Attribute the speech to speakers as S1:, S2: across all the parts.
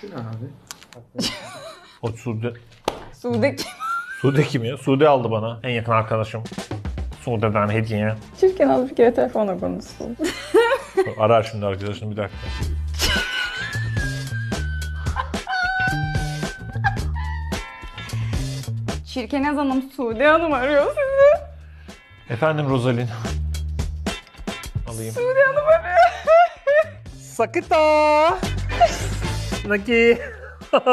S1: Şu ne abi?
S2: O Sude.
S3: Sude kim?
S2: Sude kim ya? Sude aldı bana. En yakın arkadaşım. Sude'den hediye.
S3: Çirkin az bir kere telefonla konuşsun.
S2: Arar şimdi arkadaşını bir dakika.
S3: Çirkenez Hanım Sude Hanım arıyor sizi.
S2: Efendim Rosalin. Alayım.
S3: Sude Hanım arıyor.
S2: Sakıta. Naki.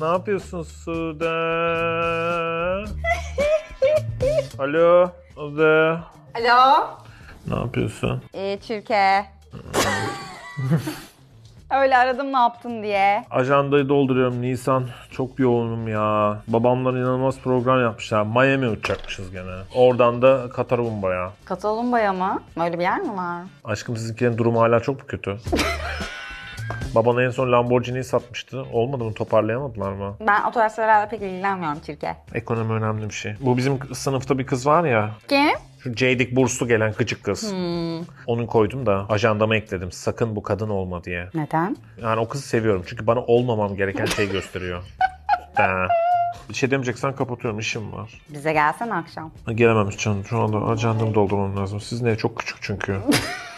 S2: ne yapıyorsun Sude? Alo. Sude.
S3: Alo.
S2: Ne yapıyorsun?
S3: İyi Çirke. Öyle aradım ne yaptın diye.
S2: Ajandayı dolduruyorum Nisan. Çok yoğunum ya. Babamlar inanılmaz program yapmışlar. Miami uçacakmışız gene. Oradan da Katarumba'ya.
S3: Katalomba'ya mı? Öyle bir yer mi var?
S2: Aşkım sizinkilerin durumu hala çok mu kötü? Babana en son Lamborghini'yi satmıştı. Olmadı mı? Toparlayamadılar mı?
S3: Ben o tarz şeylerle pek ilgilenmiyorum Çirke.
S2: Ekonomi önemli bir şey. Bu bizim sınıfta bir kız var ya.
S3: Kim?
S2: Şu Ceydik burslu gelen gıcık kız. Onu koydum da ajandama ekledim. Sakın bu kadın olma diye.
S3: Neden?
S2: Yani o kızı seviyorum. Çünkü bana olmamam gereken şey gösteriyor. Ha. Bir şey demeyeceksen kapatıyorum. işim var.
S3: Bize gelsene akşam.
S2: Gelemem canım. Şu anda ajandamı doldurmam lazım. Sizin ev çok küçük çünkü.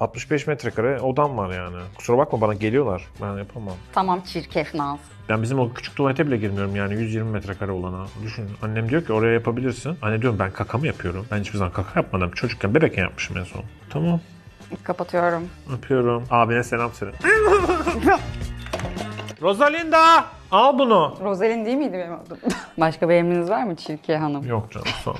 S2: 65 metrekare odam var yani. Kusura bakma bana geliyorlar. Ben yapamam.
S3: Tamam çirkef Naz.
S2: Ben bizim o küçük tuvalete bile girmiyorum yani 120 metrekare olana. Düşün. Annem diyor ki oraya yapabilirsin. Anne diyorum ben kaka mı yapıyorum? Ben hiçbir zaman kaka yapmadım. Çocukken bebekken yapmışım en son. Tamam.
S3: Kapatıyorum.
S2: Öpüyorum. Abine selam söyle. Rosalinda! Al bunu.
S3: Roselin değil miydi benim adım? Başka bir emriniz var mı Çirke Hanım?
S2: Yok canım sağ ol.